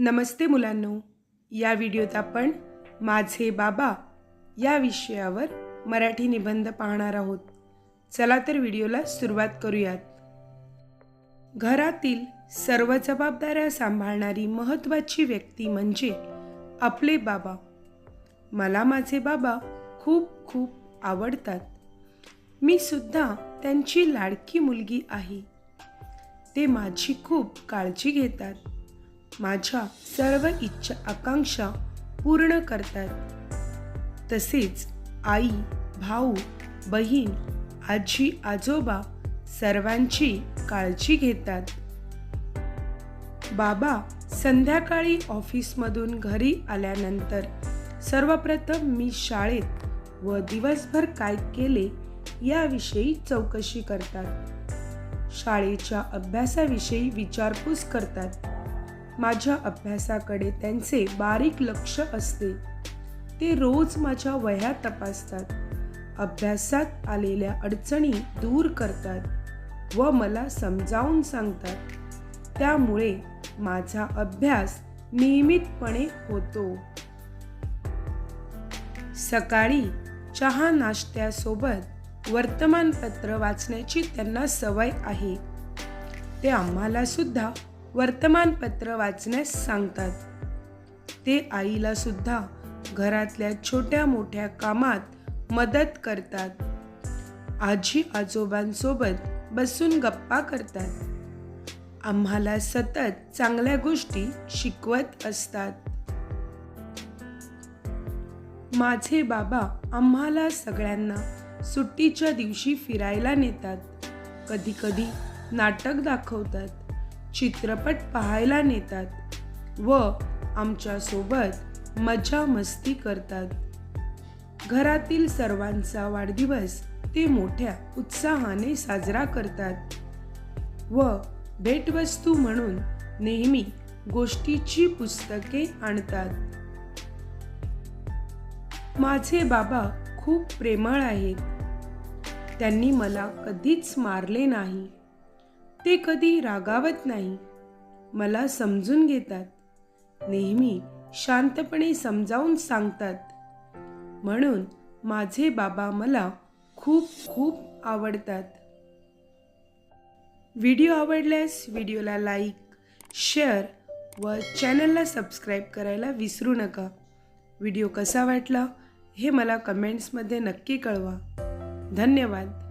नमस्ते मुलांनो. या व्हिडिओत आपण माझे बाबा या विषयावर मराठी निबंध पाहणार आहोत. चला तर व्हिडिओला सुरुवात करूयात. घरातील सर्व जबाबदाऱ्या सांभाळणारी महत्त्वाची व्यक्ती म्हणजे आपले बाबा. मला माझे बाबा खूप खूप आवडतात. मी सुद्धा त्यांची लाडकी मुलगी आहे. ते माझी खूप काळजी घेतात. माझ्या सर्व इच्छा आकांक्षा पूर्ण करतात. तसेच आई भाऊ बहीण आजी आजोबा सर्वांची काळजी घेतात. बाबा संध्याकाळी ऑफिसमधून घरी आल्यानंतर सर्वप्रथम मी शाळेत व दिवसभर काय केले याविषयी चौकशी करतात. शाळेच्या अभ्यासाविषयी विचारपूस करतात. माझ्या अभ्यासाकडे त्यांचे बारीक लक्ष असते. ते रोज माझ्या वह्या तपासतात. अभ्यासात आलेल्या अडचणी दूर करतात व मला समजावून सांगतात. त्यामुळे माझा अभ्यास नियमितपणे होतो. सकाळी चहा नाश्त्यासोबत वर्तमानपत्र वाचण्याची त्यांना सवय आहे. ते आम्हाला सुद्धा वर्तमानपत्र वाचण्यास सांगतात. ते आईला सुद्धा घरातल्या छोट्या मोठ्या कामात मदत करतात. आजी आजोबांसोबत बसून गप्पा करतात. आम्हाला सतत चांगल्या गोष्टी शिकवत असतात. माझे बाबा आम्हाला सगळ्यांना सुट्टीच्या दिवशी फिरायला नेतात. कधी कधी नाटक दाखवतात. चित्रपट पाहायला नेतात व आमच्यासोबत मजा मस्ती करतात. घरातील सर्वांचा वाढदिवस ते मोठ्या उत्साहाने साजरा करतात व भेटवस्तू म्हणून नेहमी गोष्टीची पुस्तके आणतात. माझे बाबा खूप प्रेमळ आहेत. त्यांनी मला कधीच मारले नाही. ते कधी रागावत नाही. मला समजून घेतात. नेहमी शांतपणे समजावून सांगतात. म्हणून माझे बाबा मला खूप खूप आवडतात. व्हिडिओ आवडल्यास व्हिडिओला लाईक शेअर व चॅनलला सबस्क्राईब करायला विसरू नका. व्हिडिओ कसा वाटला हे मला कमेंट्समध्ये नक्की कळवा. धन्यवाद.